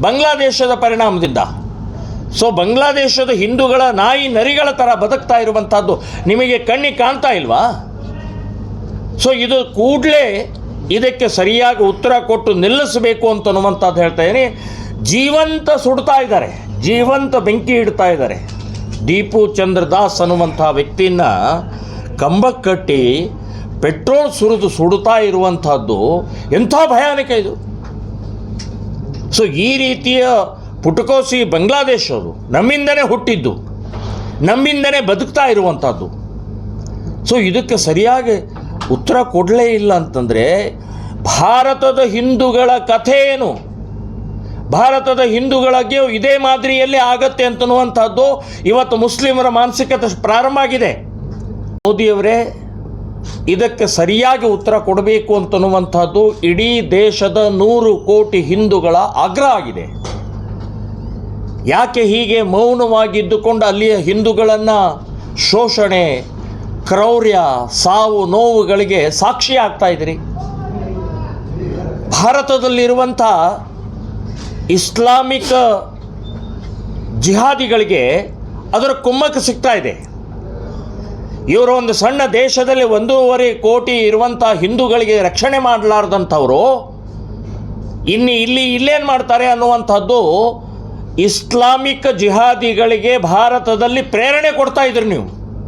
ಬಾಂಗ್ಲಾದೇಶದ ಪರಿಣಾಮದಿಂದ. ಸೊ ಬಾಂಗ್ಲಾದೇಶದ ಹಿಂದೂಗಳ ನಾಯಿ ನರಿಗಳ ಥರ ಬದುಕ್ತಾ ಇರುವಂಥದ್ದು ನಿಮಗೆ ಕಣ್ಣಿಗೆ ಕಾಣ್ತಾ ಇಲ್ವಾ? ಸೊ ಇದು ಕೂಡಲೇ ಇದಕ್ಕೆ ಸರಿಯಾಗಿ ಉತ್ತರ ಕೊಟ್ಟು ನಿಲ್ಲಿಸಬೇಕು ಅಂತ ಅನ್ನುವಂಥದ್ದು ಹೇಳ್ತಾ ಇದ್ದೀನಿ. ಜೀವಂತ ಸುಡ್ತಾ ಇದ್ದಾರೆ. ಜೀವಂತ ಬೆಂಕಿ ಇಡ್ತಾ ಇದ್ದಾರೆ. ದೀಪು ಚಂದ್ರ ದಾಸ್ ಅನ್ನುವಂಥ ವ್ಯಕ್ತಿನ ಕಂಬಕ್ಕೆ ಕಟ್ಟಿ ಪೆಟ್ರೋಲ್ ಸುರಿದು ಸುಡುತ್ತಾ ಇರುವಂಥದ್ದು ಎಂಥ ಭಯಾನಕ ಇದು. ಸೊ ಈ ರೀತಿಯ ಪುಟಕೋಸಿ ಬಾಂಗ್ಲಾದೇಶವರು ನಮ್ಮಿಂದನೇ ಹುಟ್ಟಿದ್ದು, ನಮ್ಮಿಂದನೇ ಬದುಕ್ತಾ ಇರುವಂಥದ್ದು ಸೊ ಇದಕ್ಕೆ ಸರಿಯಾಗಿ ಉತ್ತರ ಕೊಡಲೇ ಇಲ್ಲ ಅಂತಂದರೆ, ಭಾರತದ ಹಿಂದೂಗಳ ಕಥೆ ಏನು? ಭಾರತದ ಹಿಂದೂಗಳಿಗೆ ಇದೇ ಮಾದರಿಯಲ್ಲಿ ಆಗತ್ತೆ ಅಂತನ್ನುವಂಥದ್ದು ಇವತ್ತು ಮುಸ್ಲಿಮರ ಮಾನಸಿಕತೆ ಪ್ರಾರಂಭ ಆಗಿದೆ. ಮೋದಿಯವರೇ ಇದಕ್ಕೆ ಸರಿಯಾಗಿ ಉತ್ತರ ಕೊಡಬೇಕು ಅಂತನ್ನುವಂಥದ್ದು ಇಡೀ ದೇಶದ ನೂರು ಕೋಟಿ ಹಿಂದೂಗಳ ಆಗ್ರಹ ಆಗಿದೆ. ಯಾಕೆ ಹೀಗೆ ಮೌನವಾಗಿದ್ದುಕೊಂಡು ಅಲ್ಲಿಯ ಹಿಂದೂಗಳನ್ನು ಶೋಷಣೆ, ಕ್ರೌರ್ಯ, ಸಾವು ನೋವುಗಳಿಗೆ ಸಾಕ್ಷಿ ಆಗ್ತಾ ಇದ್ರಿ ಭಾರತದಲ್ಲಿರುವಂಥ ಇಸ್ಲಾಮಿಕ್ ಜಿಹಾದಿಗಳಿಗೆ ಅದರ ಕುಮ್ಮಕ್ಕೆ ಸಿಗ್ತಾ ಇದೆ. ಇವರು ಒಂದು ಸಣ್ಣ ದೇಶದಲ್ಲಿ ಒಂದೂವರೆ ಕೋಟಿ ಇರುವಂಥ ಹಿಂದೂಗಳಿಗೆ ರಕ್ಷಣೆ ಮಾಡಲಾರ್ದಂಥವರು, ಇನ್ನು ಇಲ್ಲಿ ಇಲ್ಲೇನು ಮಾಡ್ತಾರೆ ಅನ್ನುವಂಥದ್ದು ಇಸ್ಲಾಮಿಕ್ ಜಿಹಾದಿಗಳಿಗೆ ಭಾರತದಲ್ಲಿ ಪ್ರೇರಣೆ ಕೊಡ್ತಾ ಇದ್ರಿ ನೀವು.